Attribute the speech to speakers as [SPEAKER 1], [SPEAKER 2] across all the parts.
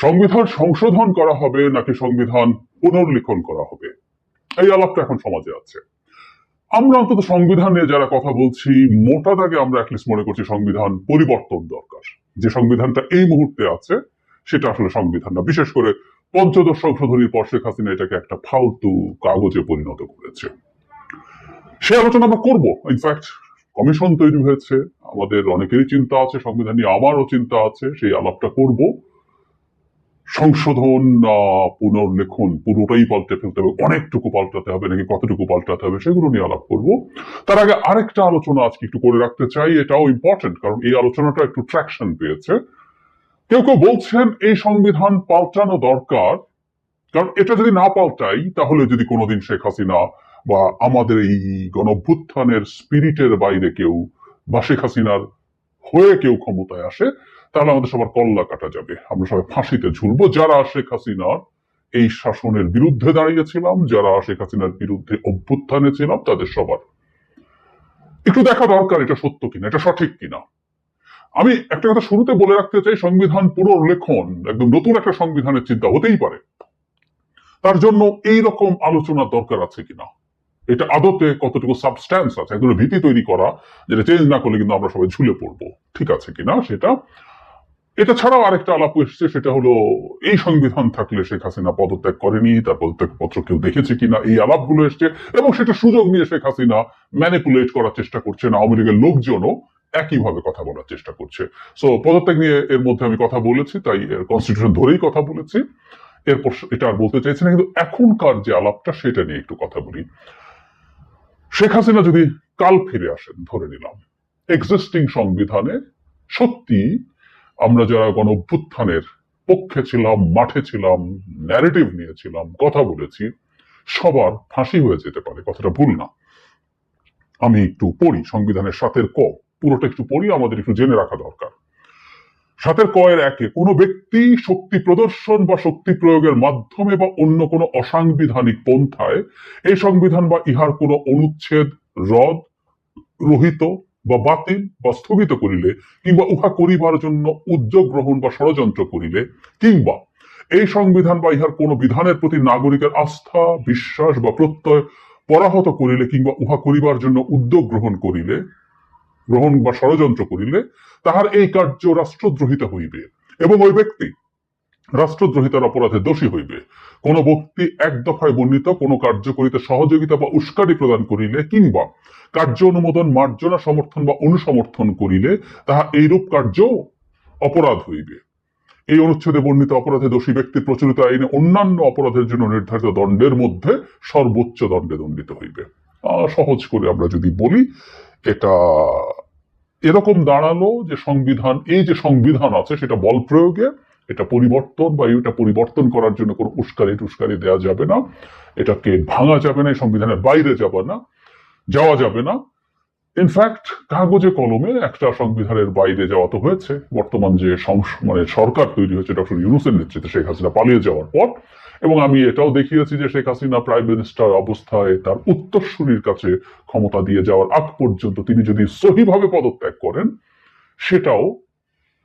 [SPEAKER 1] সংবিধান সংশোধন করা হবে নাকি সংবিধান পুনর্লিখন করা হবে? এই আলাপটা এখন সমাজে আছে। আমরা অন্তত সংবিধান নিয়ে যারা কথা বলছি, মোটা দাগে আমরা অ্যাটলিস্ট মনে করছি সংবিধান পরিবর্তন দরকার। যে সংবিধানটা এই মুহূর্তে আছে, সেটা আসলে সংবিধান না। বিশেষ করে পঞ্চদশ সংশোধনীর পর শেখ হাসিনা এটাকে একটা ফালতু কাগজে পরিণত করেছে। সে আলোচনা আমরা করব। ইনফ্যাক্ট কমিশন তৈরি হয়েছে। আমাদের অনেকেরই চিন্তা আছে, সংবিধান নিয়ে আমারও চিন্তা আছে। সেই আলাপটা করব। সংশোধন পুনর্লেখন, পুরোটাই পাল্টে ফেলতে হবে। অনেকটুকু পাল্টাতে হবে নাকি কতটুকু পাল্টাতে হবে সেগুলো নিয়ে আলাপ করব। তার আগে আরেকটা আলোচনা আজকে একটু করে রাখতে চাই, এটাও ইম্পর্টেন্ট কারণ এই আলোচনাটা একটু ট্রাকশন পেয়েছে। কেউ কেউ বলছেন এই সংবিধান পাল্টানো দরকার, কারণ এটা যদি না পাল্টাই, তাহলে যদি কোনোদিন শেখ হাসিনা বা আমাদের এই গণভ্যুত্থানের স্পিরিটের বাইরে কেউ বা শেখ হাসিনার হয়ে কেউ ক্ষমতায় আসে, তাহলে আমাদের সবার কল্লা কাটা যাবে। আমরা সবাই ফাঁসিতে ঝুলবো। যারা শেখ হাসিনার এই শাসনের বিরুদ্ধে দাঁড়িয়েছিলাম, যারা শেখ হাসিনার বিরুদ্ধে অভ্যুত্থানে ছিলাম, তাদের সবার। একটু দেখা দরকার, এটা সত্য কিনা, এটা সঠিক কিনা। আমি একটা কথা শুরুতে বলে রাখতে চাই, সংবিধান পুনর্লেখন একদম নতুন একটা সংবিধানের চিন্তা হতেই পারে। তার জন্য এই রকম আলোচনার দরকার আছে কিনা? এটা আদতে কতটুকু সাবস্ট্যান্স আছে, একদম ভীতি তৈরি করা, যেটা চেঞ্জ না করলে কিন্তু আমরা সবাই ঝুলে পড়ব। ঠিক আছে কিনা সেটা? এটা ছাড়াও আরেকটা আলাপ এসছে, সেটা হলো, এই সংবিধান থাকলে শেখ হাসিনা পদত্যাগ করেনি, তার পদত্যাগ পত্র কেউ দেখেছে কিনা, এই আলাপগুলো এসছে, এবং সেটা সুযোগ নিয়ে শেখ হাসিনা ম্যানিপুলেট করার চেষ্টা করছেন আওয়ামী লীগের লোকজনও একইভাবে কথা বলার চেষ্টা করছে। সো পদত্যাগ নিয়ে এর মধ্যে আমি কথা বলেছি, তাই এর কনস্টিটিউশন ধরেই কথা বলেছি। এরপর এটা আর বলতে চাইছি না, কিন্তু এখনকার যে আলাপটা, সেটা নিয়ে একটু কথা বলি। শেখ হাসিনা যদি কাল ফিরে আসেন, ধরে নিলাম এক্সিস্টিং সংবিধানে সত্যি আমরা যারা গণ অভ্যুত্থানের পক্ষে ছিলাম, মাঠে ছিলাম ন্যারেটিভ নিয়েছিলাম, কথা বলেছি, সবার ফাঁসি হয়ে যেতে পারে, কথাটা ভুল না। আমি একটু পড়ি, সংবিধানের সাতের ক, পুরোটা একটু পড়ি, আমাদের একটু জেনে রাখা দরকার। সাতের কয়ের একে কোনো ব্যক্তি শক্তি প্রদর্শন বা শক্তি প্রয়োগের মাধ্যমে বা অন্য কোনো অসাংবিধানিক পন্থায় এই সংবিধান বা ইহার কোনো অনুচ্ছেদ, রদ, রহিত বা বাতিল বা স্থগিত করিলে কিংবা উহা করিবার জন্য উদ্যোগ গ্রহণ বা ষড়যন্ত্র করিলে কিংবা এই সংবিধান বা ইহার কোনো বিধানের প্রতি নাগরিকের আস্থা, বিশ্বাস বা প্রত্যয় পরাহত করিলে কিংবা উহা করিবার জন্য উদ্যোগ গ্রহণ করিলে গ্রহণ বা ষড়যন্ত্র করিলে তাহার এই কার্য রাষ্ট্রদ্রোহিতা হইবে এবং ওই ব্যক্তি রাষ্ট্রদ্রোহিতার অপরাধে দোষী হইবে। কোন ব্যক্তি এক দফায় বর্ণিত কোন কার্য করিতে সহযোগিতা বা উস্কানি প্রদান করিলে কিংবা কার্য অনুমোদন, মার্জনা, সমর্থন বা অনুসমর্থন করিলে তাহা এইরূপ কার্য অপরাধ হইবে। এই অনুচ্ছেদে বর্ণিত অপরাধে দোষী ব্যক্তির প্রচলিত আইনে অন্যান্য অপরাধের জন্য নির্ধারিত দণ্ডের মধ্যে সর্বোচ্চ দণ্ডে দণ্ডিত হইবে। সহজ করে আমরা যদি বলি এটা এরকম দাঁড়াল যে সংবিধান, এই যে সংবিধান আছে, সেটা বল প্রয়োগে, এটা পরিবর্তন বা এটা পরিবর্তন করার জন্য কোনো উস্কারি টুস্কারি দেওয়া যাবে না। এটাকে ভাঙা যাবে না সংবিধানের বাইরে যাবে না, যাওয়া যাবে না। ইনফ্যাক্ট কাগজে কলমে একটা সংবিধানের বাইরে যাওয়া তো হয়েছে। বর্তমান যে মানে সরকার তৈরি হয়েছে, ডক্টর ইউনুসের নেতৃত্বে শেখ হাসিনা পালিয়ে যাওয়ার পর, এবং আমি এটাও দেখিয়েছি যে শেখ হাসিনা প্রাইম মিনিস্টার অবস্থায় তার উত্তরসূরির কাছে ক্ষমতা দিয়ে যাওয়ার আগ পর্যন্ত তিনি যদি সহিভাবে পদত্যাগ করেন, সেটাও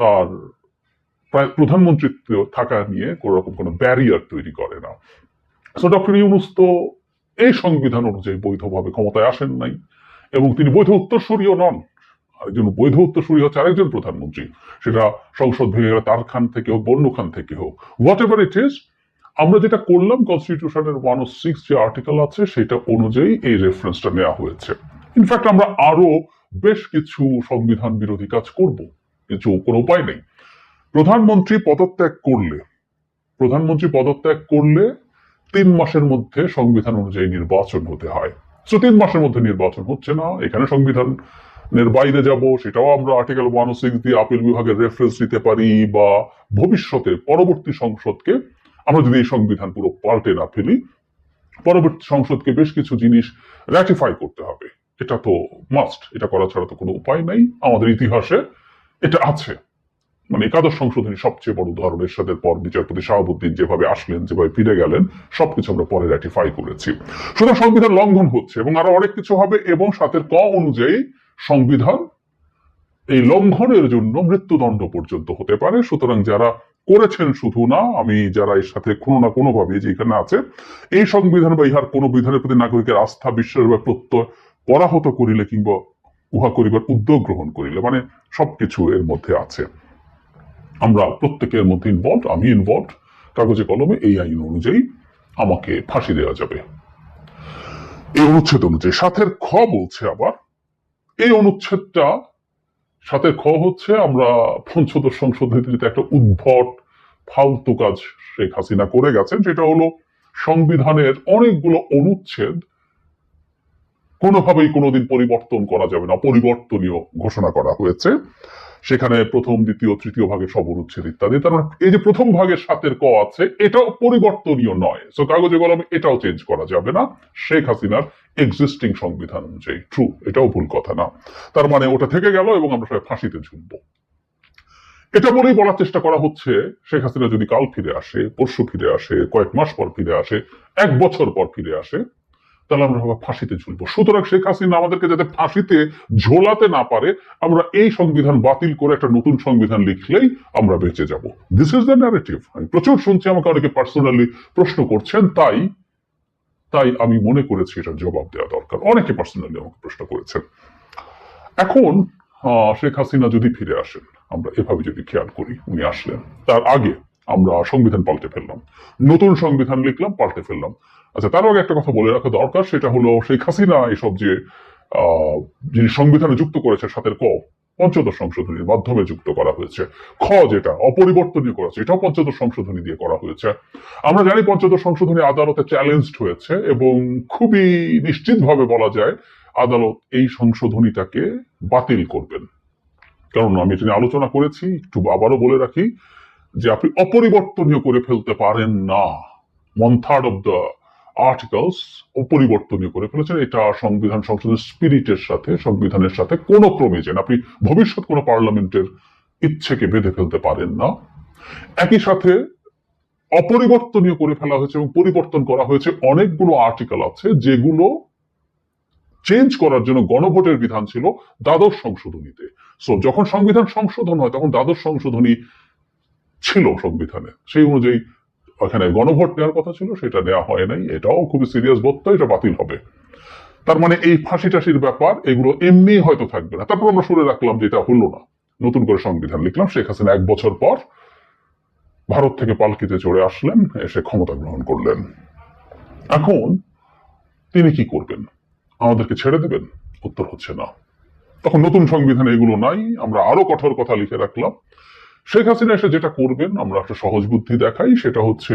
[SPEAKER 1] তার প্রধানমন্ত্রীত্ব থাকা নিয়ে কোনো রকম কোনো ব্যারিয়ার তৈরি করে না। সো ডক্টর ইউনুস তো এই সংবিধান অনুযায়ী বৈধভাবে ক্ষমতায় আসেন নাই। এবং তিনি বৈধ উত্তরসূরিও নন। আরেকজন বৈধ উত্তরসূরি হচ্ছে আরেকজন প্রধানমন্ত্রী। সেটা সংসদ ভেঙে গেলে তার খান থেকে হোক, বন্য খান থেকে হোক। হোয়াট এভার ইট ইজ আমরা যেটা করলাম কনস্টিটিউশনের ওয়ান ও সিক্স যে আর্টিকেল আছে, সেটা অনুযায়ী এই রেফারেন্সটা নেওয়া হয়েছে। ইনফ্যাক্ট আমরা আরও বেশ কিছু সংবিধান বিরোধী কাজ করব। কিছু কোনো উপায় নেই। প্রধানমন্ত্রী পদত্যাগ করলে, প্রধানমন্ত্রী পদত্যাগ করলে তিন মাসের মধ্যে সংবিধান অনুযায়ী নির্বাচন হতে হয়। সো তিন মাসের মধ্যে নির্বাচন হচ্ছে না, এখানে সংবিধানের বাইরে যাব, সেটাও আমরা আর্টিকেল ওয়ান ও সিক্স দিয়ে আপিল বিভাগের রেফারেন্স নিতে পারি, বা ভবিষ্যতে পরবর্তী সংসদকে আমরা যদি এই সংবিধান পুরো পাল্টে না ফেলি, পরবর্তী সংসদকে বেশ কিছু জিনিস র্যাটিফাই করতে হবে। এটা তো মাস্ট এটা করা ছাড়া তো কোনো উপায় নাই। আমাদের ইতিহাসে এটা আছে। মানে একাদশ সংশোধনী সবচেয়ে বড় উদাহরণ এরশাদের পর বিচারপতি শাহাবুদ্দিন যেভাবে আসলেন, যেভাবে ফিরে গেলেন, সবকিছু আমরা পরে র্যাটিফাই করেছি। সুতরাং সংবিধান লঙ্ঘন হচ্ছে এবং আরও অনেক কিছু হবে এবং সাথের ক অনুযায়ী সংবিধান এই লঙ্ঘনের জন্য মৃত্যুদণ্ড পর্যন্ত হতে পারে। সুতরাং যারা করেছেন শুধু না, আমি যারা এর সাথে কোনো না কোনো ভাবে যে এখানে আছে, এই সংবিধান বা ইহার কোনো বিধানের প্রতি নাগরিকের আস্থা, বিশ্বাস বা প্রত্যয় পরাহত করিলে কিংবা উহা করিবার উদ্যোগ গ্রহণ করিলে মানে সবকিছু এর মধ্যে আছে। আমরা প্রত্যেকের মধ্যে ইনভলভ আমি ইনভলভ কাগজে কলমে এই আইন অনুযায়ী আমাকে ফাঁসি দেওয়া যাবে। এই অনুচ্ছেদ অনুযায়ী। সাথের খ বলছে আবার, এই অনুচ্ছেদটা সাথে খ হচ্ছে আমরা পঞ্চদশ সংশোধনীতে একটা উদ্ভট, ফালতু কাজ শেখ হাসিনা করে গেছেন, যেটা হলো সংবিধানের অনেকগুলো অনুচ্ছেদ কোনোভাবেই কোনোদিন পরিবর্তন করা যাবে না, পরিবর্তনীয় ঘোষণা করা হয়েছে। সেখানে প্রথম, দ্বিতীয়, তৃতীয় ভাগের সব অনুচ্ছেদ ইত্যাদি। তার মানে এই যে প্রথম ভাগের সাতের ক আছে, এটাও পরিবর্তনীয় নয়। সো কাগজে কলমে এটাও চেঞ্জ করা যাবে না। শেখ হাসিনার এক্সিস্টিং সংবিধান অনুযায়ী। ট্রু এটাও ভুল কথা না। তার মানে ওটা থেকে গেল এবং আমরা সবাই ফাঁসিতে ঝুলবো। এটা বলেই বলার চেষ্টা করা হচ্ছে, শেখ হাসিনা যদি কাল ফিরে আসে, পরশু ফিরে আসে, কয়েক মাস পর ফিরে আসে, এক বছর পর ফিরে আসে তাহলে আমরা সবাই ফাঁসিতে ঝুলবো। সুতরাং শেখ হাসিনা আমাদেরকে যাতে ফাঁসিতে ঝোলাতে না পারে, আমরা এই সংবিধান বাতিল করে একটা নতুন সংবিধান লিখলেই আমরা বেঁচে যাব। দিস ইজ দ্য ন্যারেটিভ আমি প্রচুর শুনছি, আমাকে অনেকে পার্সোনালি প্রশ্ন করছেন, তাই তাই আমি মনে করেছি এটার জবাব দেওয়া দরকার। অনেকে পার্সোনালি আমাকে প্রশ্ন করেছেন। এখন শেখ হাসিনা যদি ফিরে আসেন, আমরা এভাবে যদি খেয়াল করি, উনি আসলেন। তার আগে আমরা সংবিধান পাল্টে ফেললাম। নতুন সংবিধান লিখলাম, পাল্টে ফেললাম। আচ্ছা তার আগে একটা কথা বলে রাখা দরকার, সেটা হলো শেখ হাসিনা এসব যে যিনি সংবিধানে যুক্ত করেছে সাথের ক, পঞ্চদশ সংশোধনীর মাধ্যমে যুক্ত করা হয়েছে। খ যেটা, অপরিবর্তনীয় করা হয়েছে, এটাও পঞ্চদশ সংশোধনী দিয়ে করা হয়েছে। আমরা জানি পঞ্চদশ সংশোধনী আদালতে চ্যালেঞ্জড হয়েছে এবং খুবই নিশ্চিতভাবে বলা যায় আদালত এই সংশোধনীটাকে বাতিল করবেন। কারণ আমি এটা নিয়ে আলোচনা করেছি, একটু আবারও বলে রাখি যে, আপনি অপরিবর্তনীয় করে ফেলতে পারেন না। One third of the articles অপরিবর্তনীয় করে ফেলেছেন। এটা সংবিধান সংসদের স্পিরিটের সাথে, সংবিধানের সাথে কোনো ক্রমে যেন আপনি ভবিষ্যৎ কোনো পার্লামেন্টের ইচ্ছেকে বেঁধে ফেলতে পারেন না। একই সাথে অপরিবর্তনীয় করে ফেলা হয়েছে এবং পরিবর্তন করা হয়েছে অনেকগুলো আর্টিকেল আছে যেগুলো চেঞ্জ করার জন্য গণভোটের বিধান ছিল দ্বাদশ সংশোধনীতে। সো যখন সংবিধান সংশোধন হয়, তখন দ্বাদশ সংশোধনী ছিল সংবিধানে। সেই অনুযায়ী ওখানে গণভোট নেওয়ার কথা ছিল, সেটা নেওয়া হয় নাই। এটাও খুবই সিরিয়াস বক্ত এটা বাতিল হবে। তার মানে এই ফাঁসি টাসির ব্যাপার, এগুলো এমনি হয়তো থাকবে না। তারপর আমরা শুনে রাখলাম যে এটা হলো না। নতুন করে সংবিধান লিখলাম, শেখ হাসিনা এক বছর পর ভারত থেকে পালকিতে চড়ে আসলেন, এসে ক্ষমতা গ্রহণ করলেন। এখন তিনি কি করবেন? আমাদেরকে ছেড়ে দেবেন? উত্তর হচ্ছে না। তখন নতুন সংবিধানে এগুলো নাই, আমরা আরও কঠোর কথা লিখে রাখলাম। শেখ হাসিনা এসে যেটা করবেন, আমরা একটা সহজ বুদ্ধি দেখাই, সেটা হচ্ছে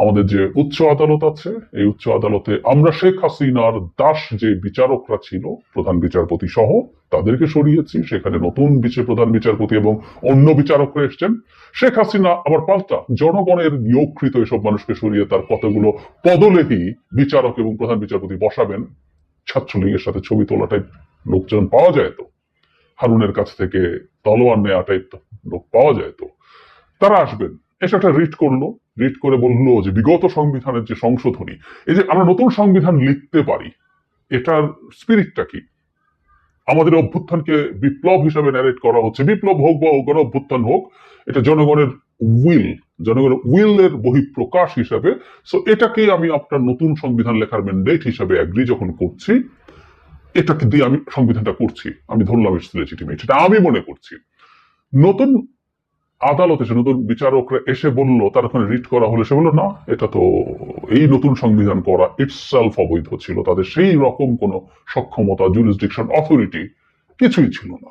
[SPEAKER 1] আমাদের যে উচ্চ আদালত আছে, এই উচ্চ আদালতে আমরা শেখ হাসিনার দাস যে বিচারকরা ছিল, প্রধান বিচারপতি সহ, তাদেরকে সরিয়েছি, সেখানে নতুন বিচার প্রধান বিচারপতি এবং অন্য বিচারকরা এসছেন। শেখ হাসিনা আবার পাল্টা জনগণের নিয়োগকৃত এসব মানুষকে সরিয়ে তার কতগুলো পদলেহী বিচারক এবং প্রধান বিচারপতি বসাবেন। ছাত্রলীগের সাথে ছবি তোলাটাই লোকজন পাওয়া যায় তো। হারুনের কাছ থেকে তলোয়ার নেওয়া টাইপ লোক পাওয়া যায় তো। তারা আসবেন। এসে একটা রিট করল। রিট করে বলল যে, বিগত সংবিধানের যে সংশোধনী, এই যে আমরা নতুন সংবিধান লিখতে পারি, এটার স্পিরিটটা কি? আমাদের অভ্যুত্থানকে বিপ্লব হিসাবে ন্যারেট করা হচ্ছে। বিপ্লব হোক বা গণ অভ্যুত্থান হোক, এটা জনগণের উইল জনগণের উইলের বহিঃপ্রকাশ হিসাবে। সো এটাকে আমি আপনার নতুন সংবিধান লেখার ম্যান্ডেট হিসাবে অ্যাগ্রি যখন করছি এটাকে দিয়ে আমি সংবিধানটা করছি। আমি ধরলাম ইটস লেজিটিমেট এটা আমি মনে করছি। নতুন আদালত এসে নতুন বিচারকরা এসে বলল, তার ওখানে রিট করা হলে, সে বলল, না, এটা তো এই নতুন সংবিধান করা ইটসেলফ অবৈধ ছিল। তাদের সেই রকম কোনো সক্ষমতা জুরিসডিকশন অথরিটি কিছুই ছিল না।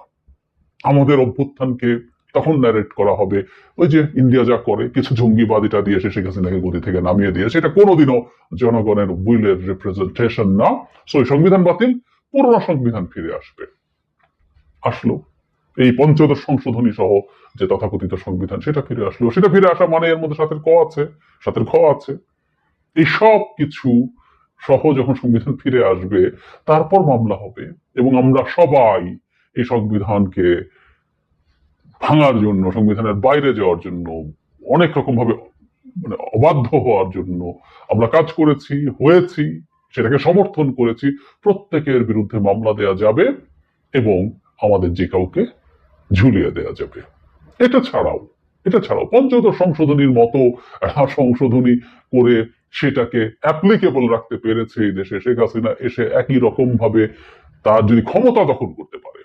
[SPEAKER 1] আমাদের অভ্যুত্থানকে তখন ন্যারেট করা হবে। ওই যে ইন্ডিয়া যা করে, কিছু জঙ্গিবাদ এটা দিয়ে এসে শেখ হাসিনাকে গদি থেকে নামিয়ে দিয়েছে। এটা কোনোদিনও জনগণের উইলের রিপ্রেজেন্টেশন না। সো সংবিধান বাতিল। পুরোনো সংবিধান ফিরে আসবে। আসলো। এই পঞ্চদশ সংশোধনী সহ যে তথাকথিত সংবিধান, সেটা ফিরে আসলো। সেটা ফিরে আসা মানে এর মধ্যে সাথের ক আছে সাথের খ আছে। এই সব কিছু সহ যখন সংবিধান ফিরে আসবে, তারপর মামলা হবে এবং আমরা সবাই এই সংবিধানকে ভাঙার জন্য, সংবিধানের বাইরে যাওয়ার জন্য, অনেক রকম ভাবে মানে অবাধ্য হওয়ার জন্য আমরা কাজ করেছি, হয়েছি। সেটাকে সমর্থন করেছি, প্রত্যেকের বিরুদ্ধে মামলা দেয়া যাবে এবং আমাদের যে কাউকে ঝুলিয়ে দেয়া যাবে। এটা ছাড়াও এটা ছাড়াও পঞ্চদশ সংশোধনীর মতো সংশোধনী করে সেটাকে অ্যাপ্লিকেবল রাখতে পেরেছে এই দেশে। শেখ হাসিনা এসে একই রকম ভাবে তার যদি ক্ষমতা দখল করতে পারে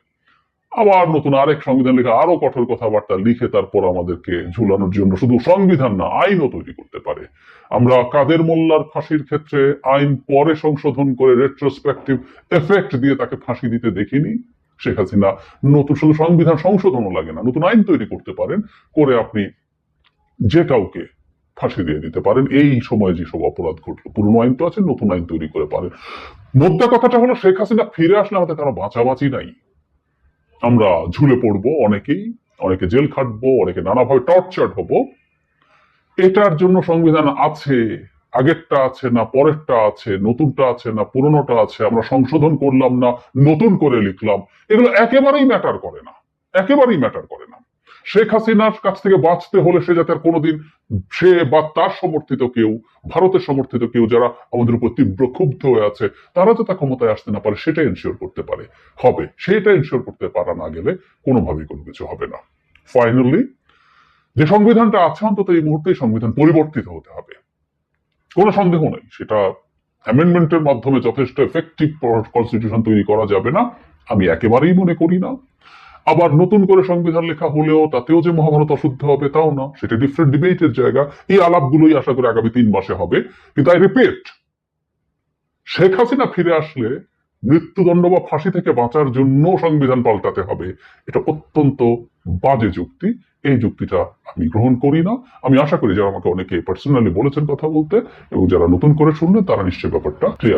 [SPEAKER 1] আবার নতুন আরেক সংবিধান লেখা আরও কঠোর কথাবার্তা লিখে তারপর আমাদেরকে ঝুলানোর জন্য শুধু সংবিধান না, আইনও তৈরি করতে পারে। আমরা কাদের মোল্লার ফাঁসির ক্ষেত্রে আইন পরে সংশোধন করে রেট্রোস্পেক্টিভ এফেক্ট দিয়ে তাকে ফাঁসি দিতে দেখিনি? শেখ হাসিনা নতুন, শুধু সংবিধান সংশোধনও লাগে না, নতুন আইন তৈরি করতে পারেন, করে আপনি যে কাউকে ফাঁসি দিয়ে দিতে পারেন। এই সময় যেসব অপরাধ ঘটলো, পুরনো আইন তো আছে, নতুন আইন তৈরি করে পারেন। মোদ্দা কথাটা হলো শেখ হাসিনা ফিরে আসলে আমাদের কারও বাঁচাবাঁচি নাই। আমরা ঝুলে পড়ব অনেকেই, অনেকে জেল খাটবো, অনেকে নানাভাবে টর্চার হব। এটার জন্য সংবিধান আছে, আগেরটা আছে না, পরেরটা আছে, নতুনটা আছে না, পুরনোটা আছে, আমরা সংশোধন করলাম না, নতুন করে লিখলাম। এগুলো একেবারেই ম্যাটার করে না, একেবারেই ম্যাটার করে না। শেখ হাসিনার কাছ থেকে বাঁচতে হলে সে যাতে কোনোদিন সে বা তার সমর্থিত কেউ, ভারতের সমর্থিত কেউ যারা আমাদের উপর তীব্র ক্ষুব্ধ হয়ে আছে, তারা তো যাতে ক্ষমতায় আসতে না পারে সেটা এনশিওর করতে পারে। হবে সেটা এনশিওর করতে পারা না গেলে কোনোভাবেই কোনো কিছু হবে না। ফাইনালি যে সংবিধানটা আছে অন্তত এই মুহূর্তে সংবিধান পরিবর্তিত হতে হবে। কোনো সন্দেহ নেই, সেটা অ্যামেন্ডমেন্টের মাধ্যমে যথেষ্ট এফেক্টিভ কনস্টিটিউশন তৈরি করা যাবে না। আমি একেবারেই মনে করি না। আবার নতুন করে সংবিধান লেখা হলেও তাতেও যে মহাভারত অশুদ্ধ হবে তাও না, সেটা ডিফারেন্ট ডিবেটের জায়গা। এই আলাপগুলোই আশা করি আগামী তিন মাসে হবে। কিন্তু আই রিপিট শেখ হাসিনা ফিরে আসলে মৃত্যুদণ্ড বা ফাঁসি থেকে বাঁচার জন্য সংবিধান পাল্টাতে হবে। এটা অত্যন্ত বাজে যুক্তি। এই যুক্তিটা আমি গ্রহণ করি না। আমি আশা করি যারা আমাকে অনেকে পার্সোনালি বলেছেন কথা বলতে, এবং যারা নতুন করে শুনলেন, তারা নিশ্চয়ই ব্যাপারটা ক্লিয়ার